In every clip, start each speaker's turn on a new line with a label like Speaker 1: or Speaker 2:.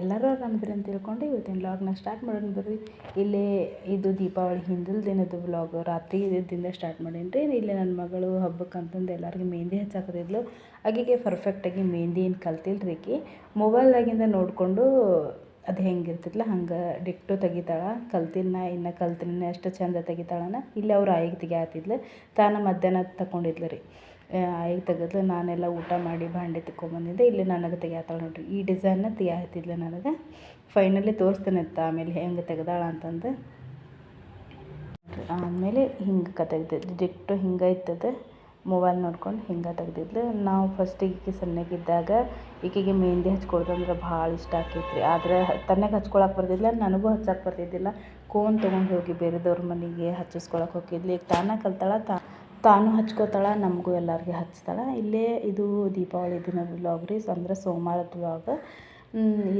Speaker 1: ಎಲ್ಲರೂ ಆರಾಮಿದ್ರಿ ಅಂತ ತಿಳ್ಕೊಂಡು ಇವತ್ತಿನ ವ್ಲಾಗ್ನ ಸ್ಟಾರ್ಟ್ ಮಾಡೋಣ ಬರ್ರಿ. ಇಲ್ಲೇ ಇದು ದೀಪಾವಳಿ ಹಿಂದಿನ ದಿನದ ವ್ಲಾಗ್ ರಾತ್ರಿ ಇದ್ದಿಂದ ಸ್ಟಾರ್ಟ್ ಮಾಡೀನಿ ರೀ ಇಲ್ಲೇ ನನ್ನ ಮಗಳು ಹಬ್ಬಕ್ಕೆ ಅಂತಂದು ಎಲ್ಲರಿಗೂ ಮೆಹಂದಿ ಹಚ್ಚಾಕತ್ತಿದ್ಲು. ಆಗಿಗೆ ಪರ್ಫೆಕ್ಟಾಗಿ ಮೆಹಂದಿ ಏನು ಕಲ್ತಿಲ್ಲ ರೀ ಆಕಿ ಮೊಬೈಲ್ದಾಗಿಂದ ನೋಡಿಕೊಂಡು ಅದು ಹೆಂಗಿರ್ತೈತಲ್ಲ ಹಂಗೆ ಡಿಕ್ಟು ತೆಗಿತಾಳೆ. ಕಲ್ತಿನ ಇನ್ನು ಕಲ್ತಿನ ಎಷ್ಟು ಚಂದ ತೆಗಿತಾಳನ. ಇಲ್ಲಿ ಅವ್ರು ಆಯಿಗೆ ತೆಗಿಯಾತಿದ್ಲು. ತಾನು ಮಧ್ಯಾಹ್ನ ತಗೊಂಡಿದ್ಲು ರೀ. ಆಯಿಗೆ ತೆಗೆದು ನಾನೆಲ್ಲ ಊಟ ಮಾಡಿ ಭಾಂಡೆ ತಿಕ್ಕೊಂಬಂದಿದ್ದೆ. ಇಲ್ಲಿ ನನಗೆ ತೆಗಿಯಾತಾಳೆ ನೋಡ್ರಿ. ಈ ಡಿಸೈನ್ನ ತೆಗಿಯಾತಿದ್ಲು ನನಗೆ. ಫೈನಲಿ ತೋರಿಸ್ತೇನೆ ಅಂತ ಆಮೇಲೆ ಹೆಂಗೆ ತೆಗ್ದಾಳ ಅಂತಂದು. ಆಮೇಲೆ ಹಿಂಗೆ ತೆಗ್ದಿದ್ದು. ಡಿಕ್ಟೋ ಹಿಂಗೆ ಇತ್ತದ. ಮೊಬೈಲ್ ನೋಡ್ಕೊಂಡು ಹಿಂಗೆ ತೆಗ್ದಿದ್ಲು. ನಾವು ಫಸ್ಟಿಗೆ ಈಕೆ ಸಣ್ಣಗಿದ್ದಾಗ ಈಕೆಗೆ ಮೆಹಂದಿ ಹಚ್ಕೊಳ್ದಂದ್ರೆ ಭಾಳ ಇಷ್ಟ ಆಕೈತ್ರಿ. ಆದ್ರೆ ತನ್ನಗೆ ಹಚ್ಕೊಳಕ್ಕೆ ಬರ್ತಿದ್ದಿಲ್ಲ ನನಗೂ ಹಚ್ಚಕ್ಕೆ ಬರ್ತಿದ್ದಿಲ್ಲ ಕೋನ್ ತೊಗೊಂಡು ಹೋಗಿ ಬೇರೆದವ್ರ ಮನೆಗೆ ಹಚ್ಚಿಸ್ಕೊಳಕ್ಕೆ ಹೋಗಿದ್ಲಿ. ಈಗ ತಾನೇ ಕಲ್ತಾಳ, ತಾ ತಾನು ಹಚ್ಕೋತಾಳೆ, ನಮಗೂ ಎಲ್ಲರಿಗೆ ಹಚ್ತಾಳೆ. ಇಲ್ಲೇ ಇದು ದೀಪಾವಳಿ ದಿನದ ವ್ಲಾಗ್ ರೀ, ಅಂದ್ರೆ ಸೋಮವಾರದ ವ್ಲಾಗ್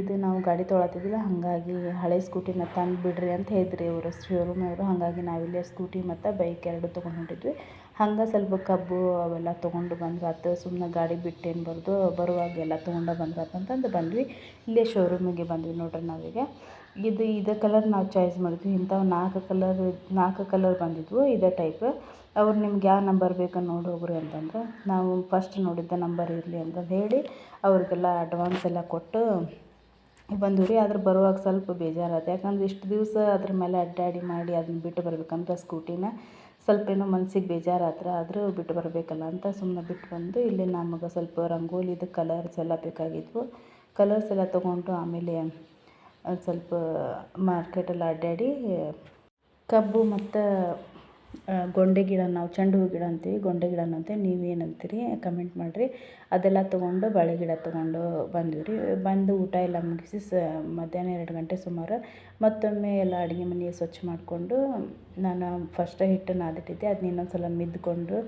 Speaker 1: ಇದು ನಾವು ಗಾಡಿ ತೊಗೊಳತ್ತಿದ್ದಿಲ್ಲ ಹಾಗಾಗಿ ಹಳೆ ಸ್ಕೂಟಿನ ತಂದು ಬಿಡ್ರಿ ಅಂತ ಹೇಳಿದ್ರಿ ಇವರು ಶೋರೂಮ್ ಅವರು. ಹಾಗಾಗಿ ನಾವಿಲ್ಲೇ ಸ್ಕೂಟಿ ಮತ್ತು ಬೈಕ್ ಎರಡು ತೊಗೊಂಡು ಹಂಗೆ ಸ್ವಲ್ಪ ಕಬ್ಬು ಅವೆಲ್ಲ ತೊಗೊಂಡು ಬಂದ್ರಾತು ಸುಮ್ಮನೆ ಗಾಡಿ ಬಿಟ್ಟೇನು ಬರ್ದು ಬರುವಾಗ ಎಲ್ಲ ತೊಗೊಂಡು ಬಂದ್ರೆ ಅಂತಂದು ಬಂದ್ವಿ. ಇಲ್ಲೇ ಶೋರೂಮಿಗೆ ಬಂದ್ವಿ ನೋಡ್ರಿ ನಾವೀಗ. ಇದು, ಇದೇ ಕಲರ್ ನಾವು ಚಾಯ್ಸ್ ಮಾಡಿದ್ವಿ. ಇಂಥವು ನಾಲ್ಕು ಕಲರ್ ನಾಲ್ಕು ಕಲರ್ ಬಂದಿದ್ವು ಇದೇ ಟೈಪ್ ಅವ್ರು ನಿಮ್ಗೆ ಯಾವ ನಂಬರ್ ಬೇಕು ನೋಡಿ ಹೋಗ್ರಿ ಅಂತಂದ್ರೆ, ನಾವು ಫಸ್ಟ್ ನೋಡಿದ್ದ ನಂಬರ್ ಇರಲಿ ಅಂತಂದು ಹೇಳಿ ಅವ್ರಿಗೆಲ್ಲ ಅಡ್ವಾನ್ಸ್ ಎಲ್ಲ ಕೊಟ್ಟು ಬಂದು ರೀ ಆದ್ರೆ ಬರುವಾಗ ಸ್ವಲ್ಪ ಬೇಜಾರಾಯ್ತು ಯಾಕಂದ್ರೆ ಇಷ್ಟು ದಿವಸ ಅದ್ರ ಮೇಲೆ ಅಡ್ಡಾಡಿ ಮಾಡಿ ಅದನ್ನ ಬಿಟ್ಟು ಬರ್ಬೇಕಂದ್ರೆ ಸ್ಕೂಟಿನ ಸ್ವಲ್ಪ ಏನೋ ಮನ್ಸಿಗೆ ಬೇಜಾರಾತ್ರ, ಆದರೂ ಬಿಟ್ಟು ಬರಬೇಕಲ್ಲ ಅಂತ ಸುಮ್ಮನೆ ಬಿಟ್ಟು ಬಂದು ಇಲ್ಲಿ ನಮಗೆ ಸ್ವಲ್ಪ ರಂಗೋಲಿದು ಕಲರ್ಸ್ ಎಲ್ಲ ಬೇಕಾಗಿದ್ವು. ಕಲರ್ಸ್ ಎಲ್ಲ ತೊಗೊಂಡು ಆಮೇಲೆ ಸ್ವಲ್ಪ ಮಾರ್ಕೆಟೆಲ್ಲ ಅಡ್ಡಾಡಿ ಕಬ್ಬು ಮತ್ತು ಗೊಂಡೆ ಗಿಡ ನಾವು ಚೆಂಡು ಹೂ ಗಿಡ ಅಂತೀವಿ, ಗೊಂಡೆ ಗಿಡ ಅಂತೀವಿ ನೀವು ಏನು ಅಂತೀರಿ ಕಮೆಂಟ್ ಮಾಡಿರಿ. ಅದೆಲ್ಲ ತೊಗೊಂಡು ಬಾಳೆ ಗಿಡ ತೊಗೊಂಡು ಬಂದ್ವಿ ರೀ ಬಂದು ಊಟ ಎಲ್ಲ ಮುಗಿಸಿ ಸ, ಮಧ್ಯಾಹ್ನ ಎರಡು ಗಂಟೆ ಸುಮಾರು ಮತ್ತೊಮ್ಮೆ ಎಲ್ಲ ಅಡುಗೆ ಮನೆ ಸ್ವಚ್ಛ ಮಾಡಿಕೊಂಡು ನಾನು ಫಸ್ಟ ಹಿಟ್ಟು ನಾದಿಟ್ಟಿದ್ದೆ ಅದನ್ನ ಇನ್ನೊಂದು ಸಲ ಮಿದ್ಕೊಂಡು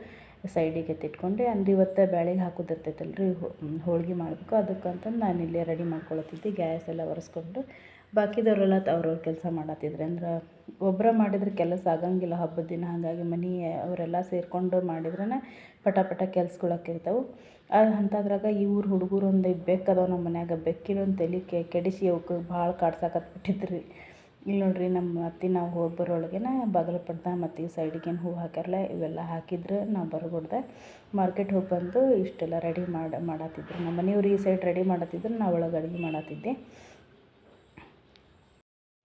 Speaker 1: ಸೈಡಿಗೆ ಎತ್ತಿಟ್ಕೊಂಡೆ ಅಂದ್ರೆ ಇವತ್ತು ಬ್ಯಾಳೆಗೆ ಹಾಕೋದು ಇರ್ತೈತಲ್ಲ ರೀ ಹೋಳ್ಗೆ ಮಾಡಬೇಕು, ಅದಕ್ಕಂತಂದು ನಾನು ಇಲ್ಲೇ ರೆಡಿ ಮಾಡ್ಕೊಳತ್ತಿದ್ದೆ, ಗ್ಯಾಸ್ ಎಲ್ಲ ಒರೆಸ್ಕೊಂಡು ಬಾಕಿದವರೆಲ್ಲ ಅವ್ರವ್ರ ಕೆಲಸ ಮಾಡತ್ತಿದ್ರು ಅಂದ್ರೆ ಒಬ್ಬರ ಮಾಡಿದ್ರೆ ಕೆಲಸ ಆಗಂಗಿಲ್ಲ, ಹಬ್ಬದ ದಿನ ಹಾಗಾಗಿ ಮನೆ ಅವರೆಲ್ಲ ಸೇರಿಕೊಂಡು ಮಾಡಿದ್ರೇ ಪಟ ಪಟ ಆ ಅಂಥದ್ರಾಗ ಊರು ಹುಡುಗರು ಒಂದು ಬೆಕ್ಕದವ ನಮ್ಮ ಮನ್ಯಾಗ. ಬೆಕ್ಕಿನೊಂದು ತಲೆ ಕೆಡಿಸಿ ಅವಕ್ಕೆ ಭಾಳ ಕಾಡ್ಸಾಕತ್ಬಿಟ್ಟಿತ್ತು ರೀ ಇಲ್ಲಿ ನೋಡ್ರಿ ನಮ್ಮ ಅತ್ತೆ ನಾವು ಹೋಗಿ ಬರೋಳಗೇನ ಬಾಗಲ ಪಡ್ದ ಮತ್ತು ಈ ಸೈಡಿಗೇನು ಹೂವು ಹಾಕ್ಯಾರಲ್ಲ ಇವೆಲ್ಲ ಹಾಕಿದ್ರೆ ನಾವು ಬರ್ಬಿಡ್ದೆ ಮಾರ್ಕೆಟ್ ಹೋಗಿ ಬಂದು ಇಷ್ಟೆಲ್ಲ ರೆಡಿ ಮಾಡಿ ಮಾಡತ್ತಿದ್ರು ನಮ್ಮ ಮನೆಯವ್ರು ಈ ಸೈಡ್ ರೆಡಿ ಮಾಡತ್ತಿದ್ರು ನಾವು ಒಳಗೆ ಅಡುಗೆ ಮಾಡತ್ತಿದ್ದೆ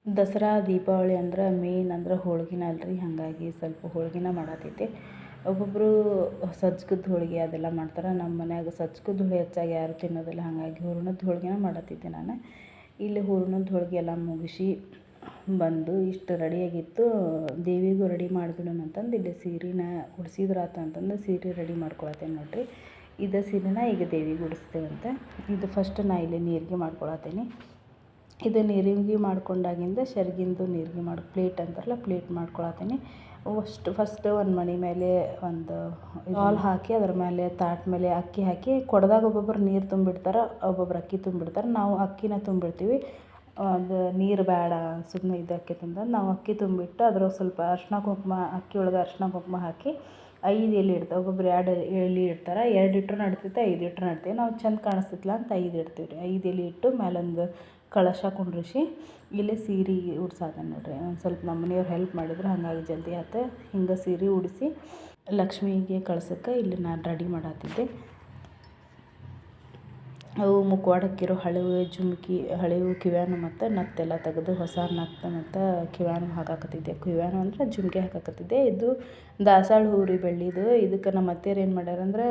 Speaker 1: ದಸರಾ, ದೀಪಾವಳಿ ಅಂದ್ರೆ ಮೇನ್ ಅಂದ್ರೆ ಹೋಳ್ಗೆನ ಅಲ್ರಿ, ಹಾಗಾಗಿ ಸ್ವಲ್ಪ ಹೋಳ್ಗೆನ ಮಾಡತೈತಿ. ಒಬ್ಬೊಬ್ಬರು ಸಜ್ಕದ ಹೋಳಿಗೆ ಅದೆಲ್ಲ ಮಾಡ್ತಾರೆ ನಮ್ಮ ಮನ್ಯಾಗ ಸಜ್ಕದ ಹೋಳಿಗೆ ಹೆಚ್ಚಾಗಿ ಯಾರು ತಿನ್ನೋದಿಲ್ಲ, ಹಾಗಾಗಿ ಹೂರ್ಣದ ಹೋಳ್ಗೆನ ಮಾಡತ್ತಿದ್ದೆ ನಾನು. ಇಲ್ಲಿ ಹೂರ್ಣದ ಹೋಳಿಗೆ ಎಲ್ಲ ಮುಗಿಸಿ ಬಂದು ಇಷ್ಟು ರೆಡಿಯಾಗಿತ್ತು, ದೇವಿಗೂ ರೆಡಿ ಮಾಡಿಬಿಡೋಣ ಅಂತಂದು ಇಲ್ಲಿ ಸೀರೆನ ಉಡ್ಸಿದ್ರಾತ ಅಂತಂದು ಸೀರೆ ರೆಡಿ ಮಾಡ್ಕೊಳತ್ತೇನೆ ನೋಡಿರಿ. ಇದ ಸೀರೆನ ಈಗ ದೇವಿಗೆ ಉಡಿಸ್ತೇವಂತೆ. ಇದು ಫಸ್ಟ್ ನಾ ಇಲ್ಲಿ ನೀರಿಗೆ ಮಾಡ್ಕೊಳತ್ತೀನಿ. ಇದು ನೀರಿಗಿ ಮಾಡ್ಕೊಂಡಾಗಿಂದ ಸೆರ್ಗಿಂದು ನೀರಿಗೆ ಮಾಡಿ, ಪ್ಲೇಟ್ ಅಂತಾರಲ್ಲ ಪ್ಲೇಟ್ ಮಾಡ್ಕೊಳತ್ತೀನಿ. ಅಷ್ಟು ಫಸ್ಟ್ ಒಂದು ಮಣಿ ಮೇಲೆ ಒಂದು ಹಾಲ್ ಹಾಕಿ, ಅದ್ರ ಮೇಲೆ ತಾಟ್ ಮೇಲೆ ಅಕ್ಕಿ ಹಾಕಿ, ಕೊಡದಾಗ ಒಬ್ಬೊಬ್ರು ನೀರು ತುಂಬಿಡ್ತಾರೆ, ಒಬ್ಬೊಬ್ರು ಅಕ್ಕಿ ತುಂಬಿಡ್ತಾರೆ. ನಾವು ಅಕ್ಕಿನ ತುಂಬಿಡ್ತೀವಿ. ಅದು ನೀರು ಬೇಡ ಸುಮ್ಮನೆ ಇದು ಅಕ್ಕಿ ತಿಂದ, ನಾವು ಅಕ್ಕಿ ತುಂಬಿಟ್ಟು ಅದ್ರಾಗ ಸ್ವಲ್ಪ ಅರ್ಶಿನ ಕುಂಕುಮ, ಅಕ್ಕಿ ಒಳಗೆ ಅರ್ಶಿನ ಕುಂಕುಮ ಹಾಕಿ ಐದು ಎಲೆ ಇಡ್ತೇವೆ ಒಬ್ಬೊಬ್ರು ಎರಡು ಎಲೆ ಇಡ್ತಾರೆ. ಎರಡು ಇಟ್ಟರು ನಡ್ತೈತೆ, ಐದು ಇಟ್ಟರು ನಡ್ತೀವಿ ನಾವು ಚೆಂದ ಕಾಣಿಸ್ತೈತಲ್ಲ ಅಂತ ಐದು ಇಡ್ತೀವಿ ರೀ ಐದು ಎಲೆ ಇಟ್ಟು ಮೇಲೊಂದು ಕಳಶ ಕುಂಡ್ರಿಸಿ ಇಲ್ಲೇ ಸೀರೆ ಉಡ್ಸಾದ ನೋಡಿರಿ. ಒಂದು ಸ್ವಲ್ಪ ನಮ್ಮ ಮನೆಯವ್ರು ಹೆಲ್ಪ್ ಮಾಡಿದ್ರು, ಹಾಗಾಗಿ ಜಲ್ದಿ ಆಯ್ತು ಹಿಂಗೆ ಸೀರೆ ಉಡಿಸಿ ಲಕ್ಷ್ಮಿಗೆ ಕಳ್ಸಕ್ಕೆ ಇಲ್ಲಿ ನಾನು ರೆಡಿ ಮಾಡತ್ತಿದ್ದೆ ಅವು ಮುಖವಾಡಕ್ಕಿರೋ ಹಳೆವು ಜುಮ್ಕಿ ಹಳೆವು ಕಿವ್ಯಾನು ಮತ್ತು ನತ್ತೆಲ್ಲ ತೆಗೆದು ಹೊಸ ನತ್ತ ಮತ್ತು ಕಿವ್ಯಾನು ಹಾಕಾಕತ್ತಿದ್ದೆ. ಕಿವ್ಯಾನು ಅಂದ್ರೆ ಜುಮ್ಕಿ ಹಾಕಾಕತ್ತಿದ್ದೆ. ಇದು ದಾಸಾಳ ಹೂರಿ ಬೆಳ್ಳಿದು. ಇದಕ್ಕೆ ನಮ್ಮ ಅತ್ತೆಯರು ಏನು ಮಾಡ್ಯಾರ ಅಂದ್ರೆ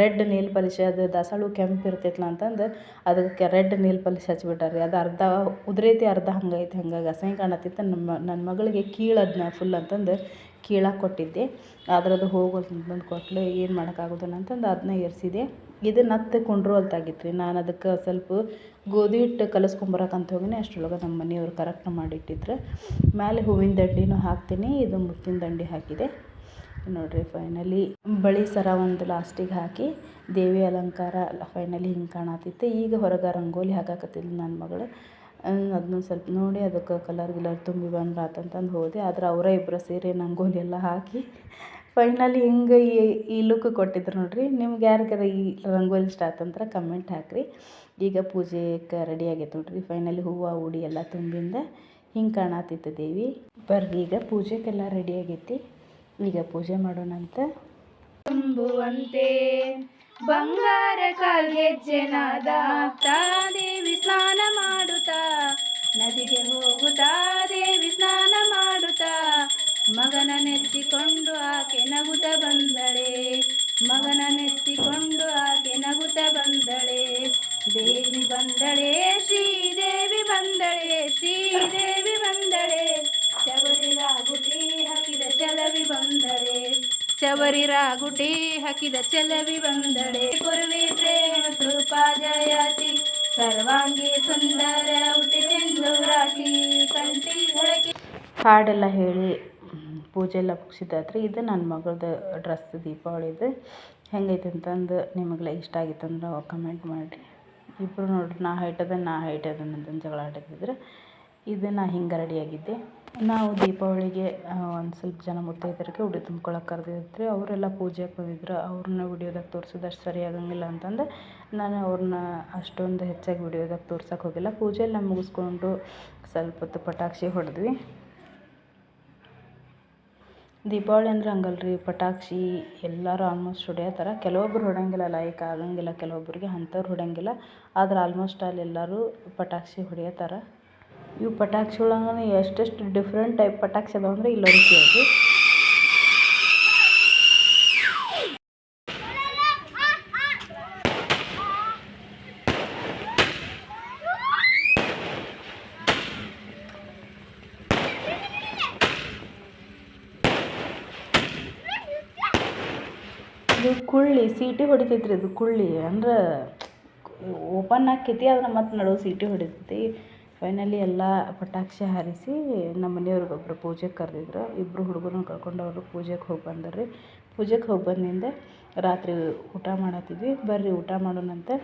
Speaker 1: ರೆಡ್ ನೀಲ್ ಪಾಲಿಶ್, ಅದು ದಾಸಾಳ ಹೂ ಕೆಂಪು ಇರ್ತೈತಲ್ಲ ಅಂತಂದು ಅದಕ್ಕೆ ರೆಡ್ ನೀಲ್ ಪಾಲಿಶ್ ಹಚ್ಬಿಟ್ಟಾರೆ. ರೀ ಅದು ಅರ್ಧ ಉದ್ರೈತಿ, ಅರ್ಧ ಹಂಗೈತೆ, ಹಂಗಾಗಿ ಅಸಹ್ಯ ಕಾಣತ್ತಿತ್ತು ನಮ್ಮ ನನ್ನ ಮಗಳಿಗೆ ಕೀಳು ಅದನ್ನ ಫುಲ್ ಅಂತಂದು ಕೀಳಾಗಿ ಕೊಟ್ಟಿದ್ದೆ. ಆದ್ರೆ ಅದು ಹೋಗೋದು ಕೊಟ್ಲು. ಏನು ಮಾಡೋಕ್ಕಾಗೋದಿಲ್ಲ ಅಂತಂದು ಅದನ್ನ ಏರಿಸಿದೆ. ಇದು ನತ್ತು ಕುಂಡ್ರೋಲ್ತಾಗಿತ್ತು ರೀ ನಾನು ಅದಕ್ಕೆ ಸ್ವಲ್ಪ ಗೋಧಿ ಹಿಟ್ಟು ಕಲಸ್ಕೊಂಬರಕ್ಕಂತ ಹೋಗಿನಿ. ಅಷ್ಟರೊಳಗೆ ನಮ್ಮ ಮನೆಯವ್ರು ಕರೆಕ್ಟ್ ಮಾಡಿಟ್ಟಿದ್ರು. ಮೇಲೆ ಹೂವಿನ ದಂಡಿನೂ ಹಾಕ್ತೀನಿ. ಇದು ಮುತ್ತಿನ ದಂಡಿ ಹಾಕಿದೆ. ನೋಡಿರಿ ಫೈನಲಿ ಬಳಿ ಸರ ಒಂದು ಲಾಸ್ಟಿಗೆ ಹಾಕಿ ದೇವಿ ಅಲಂಕಾರ ಫೈನಲಿ ಹಿಂಗೆ ಕಾಣತಿತ್ತು. ಈಗ ಹೊರಗೆ ರಂಗೋಲಿ ಹಾಕಾಕತ್ತಿದ್ಲು ನನ್ನ ಮಗಳು. ಅದನ್ನ ಸ್ವಲ್ಪ ನೋಡಿ ಅದಕ್ಕೆ ಕಲರ್ ಗಿಲರ್ ತುಂಬಿ ಬಂದ್ರೆ ಆತಂತಂದು ಹೋದೆ. ಆದ್ರೆ ಅವರೇ ಇಬ್ಬರು ಸೇರಿ ರಂಗೋಲಿ ಎಲ್ಲ ಹಾಕಿ ಫೈನಲಿ ಹಿಂಗೆ ಈ ಲುಕ್ ಕೊಟ್ಟಿದ್ರು ನೋಡಿರಿ. ನಿಮ್ಗೆ ಯಾರಿಗಾರ ಈ ರಂಗೋಲಿ ಇಷ್ಟ ಆತಂದ್ರೆ ಕಮೆಂಟ್ ಹಾಕಿರಿ. ಈಗ ಪೂಜೆಗೆ ರೆಡಿ ಆಗೈತೆ ನೋಡಿರಿ. ಫೈನಲಿ ಹೂವು, ಉಡಿ ಎಲ್ಲ ತುಂಬಿಂದ ಹಿಂಗೆ ಕಾಣತಿತ್ತು ದೇವಿ. ಬರ್ರಿ, ಈಗ ಪೂಜೆಗೆಲ್ಲ ರೆಡಿ ಆಗೈತಿ. ಈಗ ಪೂಜೆ ಮಾಡೋಣಂತೆ.
Speaker 2: ತುಂಬುವಂತೆ ಬಂಗಾರ ಕಾಲ್ಗೆಜ್ಜೆ ನಾದ ದೇವಿ ಸ್ನಾನ ಮಾಡುತ್ತಾ, ನದಿಗೆ ಹೋಗುತ್ತಾ ದೇವಿ ಸ್ನಾನ ಮಾಡುತ್ತಾ, ಮಗನ ನೆತ್ತಿಕೊಂಡು ಆಕೆ ನಗುತ ಬಂದಳೆ, ಮಗನ ನೆತ್ತಿಕೊಂಡು ಆಕೆ ನಗುತ ಬಂದಳೆ, ದೇವಿ ಬಂದಳೆ, ಶ್ರೀದೇವಿ ಬಂದಳೆ ಶ್ರೀದೇವಿ ಬಂದಳೆ. ಚವರಿ ರಾಗುಟಿ ಹಾಕಿದ ಚಲವಿ ಬಂದರೆ. ಚವರಿ ರಾಗುಟಿ ಹಾಕಿದ ಚಲವಿ ಬಂದಳೆ ಕುರುವಿ ಪ್ರೇಮ ಕೃಪಾ ಜಯತಿ. ಸರ್ವಾಂಗಿ ಸುಂದರ ಉಟಿ ಚಂದ್ರರಾತಿ ಕಂಠಿ ಹೊಳಕಿ.
Speaker 1: ಹಾಡೆಲ್ಲ ಹೇಳಿ ಪೂಜೆ ಎಲ್ಲ ಮುಗಿಸಿದಾತ್ರಿ ಇದು ನನ್ನ ಮಗಳದು ಡ್ರೆಸ್ ದೀಪಾವಳಿದು ಹೆಂಗೈತೆ ಅಂತಂದು ನಿಮಗೆಲ್ಲ ಇಷ್ಟ ಆಗಿತ್ತು ಅಂದ್ರೆ ಕಮೆಂಟ್ ಮಾಡಿರಿ ಇಬ್ಬರು ನೋಡ್ರಿ ನಾ ಹೈಟ್ ಅದ ನಾ ಹೈಟ್ ಅದನ್ನ ಅಂತಂದು ಜಗಳ ಆಟಿದ್ರೆ ಇದು ನಾ ಹಿಂಗೆ ರೆಡಿಯಾಗಿದ್ದೆ ನಾವು ದೀಪಾವಳಿಗೆ ಒಂದು ಸ್ವಲ್ಪ ಜನ ಮುತ್ತೈದರಿಗೆ ಉಡಿ ತುಂಬ್ಕೊಳಕ್ಕೆ ಕರೆದಿದ್ರೆ. ಅವರೆಲ್ಲ ಪೂಜೆಗೆ ಬಂದಿದ್ರು ಅವ್ರನ್ನ ವಿಡಿಯೋದಾಗ ತೋರ್ಸೋದು ಅಷ್ಟು ಸರಿ ಆಗಂಗಿಲ್ಲ ಅಂತಂದು ನಾನು ಅವ್ರನ್ನ ಅಷ್ಟೊಂದು ಹೆಚ್ಚಾಗಿ ವಿಡಿಯೋದಾಗ ತೋರ್ಸೋಕೆ ಹೋಗಿಲ್ಲ. ಪೂಜೆ ಎಲ್ಲ ಮುಗಿಸ್ಕೊಂಡು ಸ್ವಲ್ಪ ಹೊತ್ತು ಪಟಾಕ್ಷಿ ಹೊಡೆದ್ವಿ. ದೀಪಾವಳಿ ಅಂದ್ರೆ ಹಂಗಲ್ರಿ, ಪಟಾಕ್ಷಿ ಎಲ್ಲರೂ ಆಲ್ಮೋಸ್ಟ್ ಹೊಡ್ಯತ್ತಾರ ಕೆಲವೊಬ್ರು ಹೊಡಂಗಿಲ್ಲ ಲೈಕ್ ಆಗಂಗಿಲ್ಲ ಕೆಲವೊಬ್ಬರಿಗೆ ಅಂಥವ್ರು ಹೊಡಂಗಿಲ್ಲ ಆದ್ರೆ ಆಲ್ಮೋಸ್ಟ್ ಅಲ್ಲಿ ಎಲ್ಲರೂ ಪಟಾಕಿ ಹೊಡ್ಯತ್ತಾರ ಇವು ಪಟಾಕಿ ಒಳಗೆ ಎಷ್ಟೆಷ್ಟು ಡಿಫ್ರೆಂಟ್ ಟೈಪ್ ಪಟಾಕಿ ಅದಾವ ಅಂದ್ರೆ ಇಲ್ಲೊಂದು ಕೇಳ್ರಿ. ಇದು ಕುಳ್ಳಿ, ಸೀಟಿ ಹೊಡಿತೈತ್ರಿ ಇದು ಕುಳ್ಳಿ. ಅಂದ್ರೆ ಓಪನ್ ಆಕೈತಿ ಆದ್ರೆ ಮತ್ತೆ ನಡುವೆ ಸೀಟಿ ಹೊಡಿತೈತಿ. ಫೈನಲಿ ಎಲ್ಲ ಪಟಾಕ್ಷಿ ಹಾರಿಸಿ ನಮ್ಮ ಮನೆಯವ್ರಿಗೆ ಒಬ್ಬರು ಪೂಜೆಗೆ ಕರೆದಿದ್ರು. ಇಬ್ಬರು ಹುಡುಗರನ್ನ ಕರ್ಕೊಂಡು ಅವರು ಪೂಜೆಗೆ ಹೋಗಿ ಬಂದರ್ರಿ. ಪೂಜೆಗೆ ಹೋಗಿ ಬಂದಿಂದ ರಾತ್ರಿ ಊಟ ಮಾಡತ್ತಿದ್ವಿ ಬರ್ರಿ ಊಟ ಮಾಡೋಣಂತೆ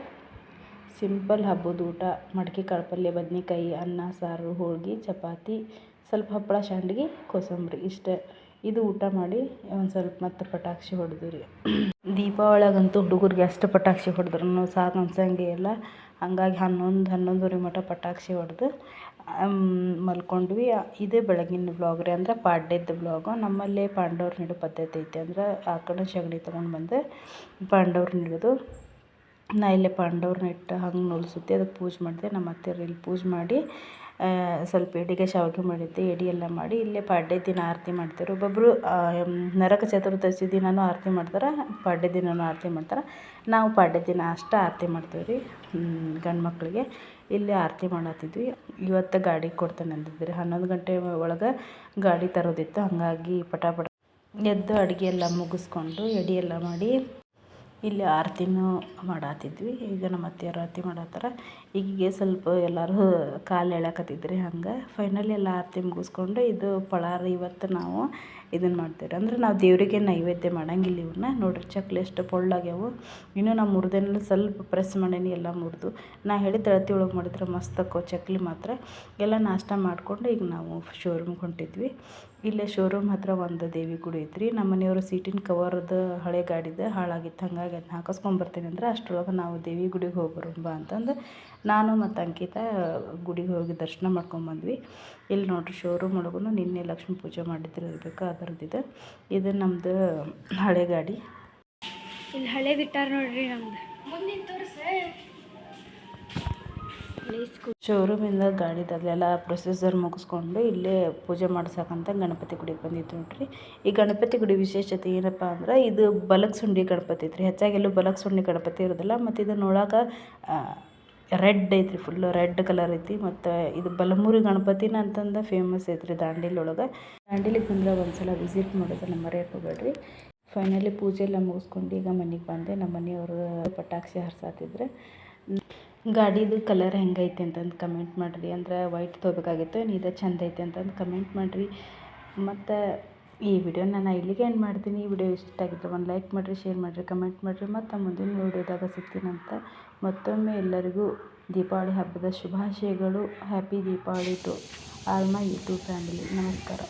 Speaker 1: ಸಿಂಪಲ್ ಹಬ್ಬದ ಊಟ. ಮಡ್ಕೆ ಕಾಳು ಬದ್ನೆಕಾಯಿ, ಅನ್ನ, ಸಾರು, ಹೋಳ್ಗೆ, ಚಪಾತಿ, ಸ್ವಲ್ಪ ಹಪ್ಪಳ ಸಂಡ್ಗೆ ಕೋಸಂಬರಿ ಇಷ್ಟೇ. ಇದು ಊಟ ಮಾಡಿ ಒಂದು ಸ್ವಲ್ಪ ಮತ್ತೆ ಪಟಾಕ್ಷಿ ಹೊಡೆದು ರೀ ದೀಪಾವಳಿಗಂತೂ ಹುಡುಗರಿಗೆ ಅಷ್ಟು ಪಟಾಕಿ ಹೊಡೆದ್ರು ಸಾಕು ಅನ್ಸಂಗೆ ಇಲ್ಲ. ಹಂಗಾಗಿ ಹನ್ನೊಂದು ಹನ್ನೊಂದುವರೆ ಮಟ ಪಟಾಕ್ಷಿ ಹೊಡೆದು ಮಲ್ಕೊಂಡ್ವಿ. ಇದೇ ಬೆಳಗಿನ ಬ್ಲಾಗ್ ರೀ. ಅಂದ್ರೆ ಪಾಡ್ಯದ ಬ್ಲಾಗು ನಮ್ಮಲ್ಲಿ ಪಾಂಡವ್ರ ನೀಡೋ ಪದ್ಧತಿ ಐತಿ. ಅಂದ್ರೆ ಆಕಳ ಸಗಣಿ ತೊಗೊಂಡು ಬಂದೆ ಪಾಂಡವ್ರು ನೀಡೋದು ನಾ ಇಲ್ಲೇ ಪಾಂಡವ್ರನ್ನ ಇಟ್ಟು ಹಂಗೆ ನೊಲ್ಸುತ್ತೆ ಅದಕ್ಕೆ ಪೂಜೆ ಮಾಡಿದೆ. ನಮ್ಮ ಅತ್ತೆಯವ್ರು ಇಲ್ಲಿ ಪೂಜೆ ಮಾಡಿ ಆ, ಸ್ವಲ್ಪ ಎಡಿಗೆ ಶಾವಿಗೆ ಮಾಡಿದ್ದೆ, ಎಡೆ ಎಲ್ಲ ಮಾಡಿ ಇಲ್ಲೇ ಪಾಡ್ಯ ದಿನ ಆರತಿ ಮಾಡ್ತಾರೆ. ಒಬ್ಬೊಬ್ಬರು ನರಕ ಚತುರ್ದಶಿ ದಿನವೂ ಆರತಿ ಮಾಡ್ತಾರೆ, ಪಾಡ್ಯ ದಿನವೂ ಆರತಿ ಮಾಡ್ತಾರೆ. ನಾವು ಪಾಡ್ಯ ದಿನ ಅಷ್ಟೇ ಆರತಿ ಮಾಡ್ತೀವಿ ರೀ ಗಂಡು ಮಕ್ಕಳಿಗೆ ಇಲ್ಲಿ ಆರತಿ ಮಾಡತ್ತಿದ್ವಿ ಇವತ್ತು ಗಾಡಿ ಕೊಡ್ತೇನೆ ಅಂದಿದ್ದೀರಿ ಹನ್ನೊಂದು ಗಂಟೆ ಒಳಗೆ ಗಾಡಿ ತರೋದಿತ್ತು. ಹಾಗಾಗಿ ಪಟಾಪಟ ಪಟ ಎದ್ದು ಅಡುಗೆ ಎಲ್ಲ ಮುಗಿಸ್ಕೊಂಡು ಎಡೆ ಎಲ್ಲ ಮಾಡಿ ಇಲ್ಲಿ ಆರತಿನೂ ಮಾಡತ್ತಿದ್ವಿ ಈಗ ನಮ್ಮ ಅತ್ತೆಯರು ಆರತಿ ಮಾಡತ್ತಾರ. ಈಗೀಗ ಸ್ವಲ್ಪ ಎಲ್ಲರೂ ಕಾಲು ಎಳಕತ್ತಿದ್ರಿ ಹಂಗೆ. ಫೈನಲಿ ಎಲ್ಲ ಆರತಿ ಮುಗಿಸ್ಕೊಂಡು ಇದು ಪಳಾರ ಇವತ್ತು ನಾವು ಇದನ್ನು ಮಾಡ್ತೀವಿ ಅಂದ್ರೆ ನಾವು ದೇವರಿಗೆ ನೈವೇದ್ಯ ಮಾಡಂಗಿಲ್ಲ ಇವನ್ನ ನೋಡ್ರಿ ಚಕ್ಲಿ ಎಷ್ಟು ಪೊಳ್ಳಾಗ್ಯಾವು ಇನ್ನೂ ನಾವು ಮುರಿದೇನಲ್ಲ ಸ್ವಲ್ಪ ಪ್ರೆಸ್ ಮಾಡೇನಿ ಎಲ್ಲ ಮುರಿದು. ನಾ ಹೇಳಿ ತಳತಿ ಒಳಗೆ ಮಾಡಿದ್ರೆ ಮಸ್ತ್ ಚಕ್ಲಿ ಮಾತ್ರ. ಎಲ್ಲ ನಾಷ್ಟ ಮಾಡಿಕೊಂಡು ಈಗ ನಾವು ಶೋರೂಮ್ಗೆ ಹೊಂಟಿದ್ವಿ. ಇಲ್ಲೇ ಶೋರೂಮ್ ಹತ್ರ ಒಂದು ದೇವಿ ಗುಡಿ ಐತ್ರಿ. ನಮ್ಮ ಮನೆಯವರು ಸೀಟಿನ ಕವರ್ದು ಹಳೆ ಗಾಡಿದು ಹಾಳಾಗಿತ್ತು. ಹಾಗಾಗಿ ಅದನ್ನ ಹಾಕಿಸ್ಕೊಂಬರ್ತೀನಿ ಅಂದ್ರೆ ಅಷ್ಟರೊಳಗೆ ನಾವು ದೇವಿ ಗುಡಿಗೆ ಹೋಗಿ ಬಾ ಅಂತಂದು ನಾನು ಮತ್ತು ಅಂಕಿತ ಗುಡಿಗೆ ಹೋಗಿ ದರ್ಶನ ಮಾಡ್ಕೊಂಬಂದ್ವಿ ಇಲ್ಲಿ ನೋಡ್ರಿ ಶೋರೂಮ್ ಒಳಗೂ ನಿನ್ನೆ ಲಕ್ಷ್ಮೀ ಪೂಜೆ ಮಾಡಿದ್ರು ಇರಬೇಕು ಅದರದ್ದಿದೆ ಇದು. ನಮ್ಮದು ಹಳೆ ಗಾಡಿ.
Speaker 2: ಇಲ್ಲಿ ಹಳೆ ಬಿಟ್ಟಾರ ನೋಡ್ರಿ ನಮ್ದು. ಮುಂದಿನ ತೋರಿಸೆ
Speaker 1: ಶೋರೂಮಿಂದ ಗಾಡಿದಲ್ಲೆಲ್ಲ ಪ್ರೊಸೀಜರ್ ಮುಗಿಸ್ಕೊಂಡು ಇಲ್ಲೇ ಪೂಜೆ ಮಾಡ್ಸಕ್ಕಂತ ಗಣಪತಿ ಗುಡಿಗೆ ಬಂದಿದ್ದು ನೋಡ್ರಿ. ಈ ಗಣಪತಿ ಗುಡಿ ವಿಶೇಷತೆ ಏನಪ್ಪ ಅಂದ್ರೆ ಇದು ಬಲಕ್ಸುಂಡಿ ಗಣಪತಿ ಐತ್ರಿ. ಹೆಚ್ಚಾಗಿ ಎಲ್ಲೂ ಬಲಕ್ಸುಂಡಿ ಗಣಪತಿ ಇರೋದಿಲ್ಲ ಮತ್ತು ಇದು ನೋಡಕ್ಕೆ ರೆಡ್ ಐತ್ರಿ ಫುಲ್ಲು ರೆಡ್ ಕಲರ್ ಐತಿ. ಮತ್ತು ಇದು ಬಲಮುರಿ ಗಣಪತಿನ ಅಂತಂದು ಫೇಮಸ್ ಐತ್ರಿ ದಾಂಡೇಲಿ ಒಳಗೆ. ದಾಂಡೇಲಿಗೆ ಬಂದ್ರೆ ಒಂದ್ಸಲ ವಿಸಿಟ್ ಮಾಡೋದನ್ನ ಮರೆಯಕ್ಕೆ ಹೋಗಬೇಡ್ರಿ. ಫೈನಲಿ ಪೂಜೆ ಎಲ್ಲ ಮುಗಿಸ್ಕೊಂಡು ಈಗ ಮನೆಗೆ ಬಂದೆ. ನಮ್ಮ ಮನೆಯವರು ಪಟಾಕ್ಷಿ ಹರ್ಸಾತಿದ್ರು. ಗಾಡಿದು ಕಲರ್ ಹೆಂಗೈತೆ ಅಂತಂದು ಕಮೆಂಟ್ ಮಾಡಿರಿ. ಅಂದ್ರೆ ವೈಟ್ ತೊಗೋಬೇಕಾಗಿತ್ತು. ಇದು ಚಂದ ಐತೆ ಅಂತಂದು ಕಮೆಂಟ್ ಮಾಡಿರಿ. ಮತ್ತು ಈ ವಿಡಿಯೋ ನಾನು ಇಲ್ಲಿಗೆ ಎಂಡ್ ಮಾಡ್ತೀನಿ. ಈ ವಿಡಿಯೋ ಇಷ್ಟ ಆಗಿದ್ರೆ ಒಂದು ಲೈಕ್ ಮಾಡಿರಿ ಶೇರ್ ಮಾಡಿರಿ ಕಮೆಂಟ್ ಮಾಡಿರಿ. ಮತ್ತು ಮುಂದಿನ ವಿಡಿಯೋದಾಗ ಸಿಗ್ತೀನಂತ ಮತ್ತೊಮ್ಮೆ ಎಲ್ಲರಿಗೂ ದೀಪಾವಳಿ ಹಬ್ಬದ ಶುಭಾಶಯಗಳು. Happy Deepavali to all my YouTube family ನಮಸ್ಕಾರ.